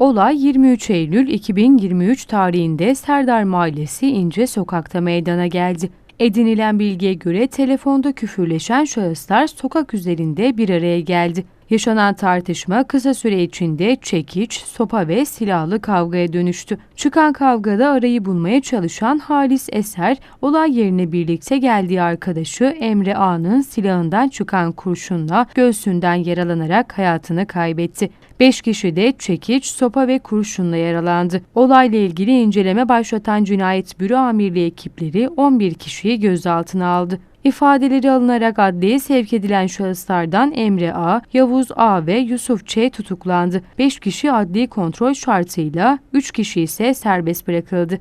Olay 23 Eylül 2023 tarihinde Serdar Mahallesi İnce Sokak'ta meydana geldi. Edinilen bilgiye göre telefonda küfürleşen şahıslar sokak üzerinde bir araya geldi. Yaşanan tartışma kısa süre içinde çekiç, sopa ve silahlı kavgaya dönüştü. Çıkan kavgada arayı bulmaya çalışan Halis Eser, olay yerine birlikte geldiği arkadaşı Emre A'nın silahından çıkan kurşunla göğsünden yaralanarak hayatını kaybetti. 5 kişi de çekiç, sopa ve kurşunla yaralandı. Olayla ilgili inceleme başlatan Cinayet Büro Amirliği ekipleri 11 kişiyi gözaltına aldı. İfadeleri alınarak adliyeye sevk edilen şahıslardan Emre A, Yavuz A ve Yusuf Ç tutuklandı. 5 kişi adli kontrol şartıyla, 3 kişi ise serbest bırakıldı.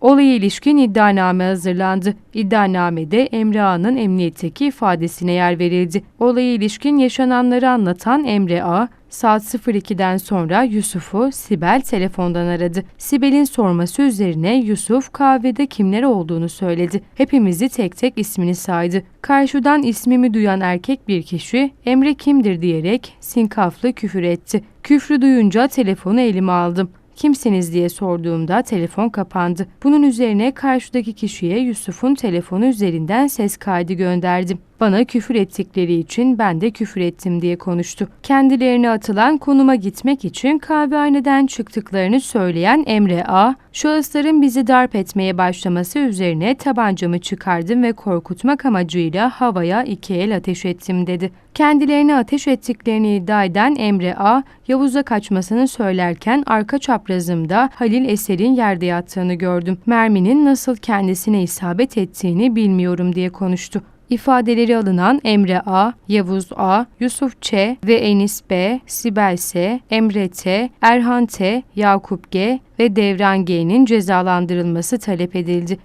Olaya ilişkin iddianame hazırlandı. İddianamede Emre A'nın emniyetteki ifadesine yer verildi. Olaya ilişkin yaşananları anlatan Emre A, saat 02'den sonra Yusuf'u Sibel telefondan aradı. Sibel'in sorması üzerine Yusuf kahvede kimler olduğunu söyledi. Hepimizi tek tek ismini saydı. Karşıdan ismimi duyan erkek bir kişi Emre kimdir diyerek sinkaflı küfür etti. Küfrü duyunca telefonu elime aldım. Kimsiniz diye sorduğumda telefon kapandı. Bunun üzerine karşıdaki kişiye Yusuf'un telefonu üzerinden ses kaydı gönderdim. Bana küfür ettikleri için ben de küfür ettim diye konuştu. Kendilerine atılan konuma gitmek için kahvehaneden çıktıklarını söyleyen Emre A, şahısların bizi darp etmeye başlaması üzerine tabancamı çıkardım ve korkutmak amacıyla havaya iki el ateş ettim dedi. Kendilerine ateş ettiklerini iddia eden Emre A, Yavuz'a kaçmasını söylerken arka çaprazımda Halil Eser'in yerde yattığını gördüm. Merminin nasıl kendisine isabet ettiğini bilmiyorum diye konuştu. İfadeleri alınan Emre A, Yavuz A, Yusuf Ç ve Enis B, Sibel S, Emre T, Erhan T, Yakup G ve Devran G'nin cezalandırılması talep edildi.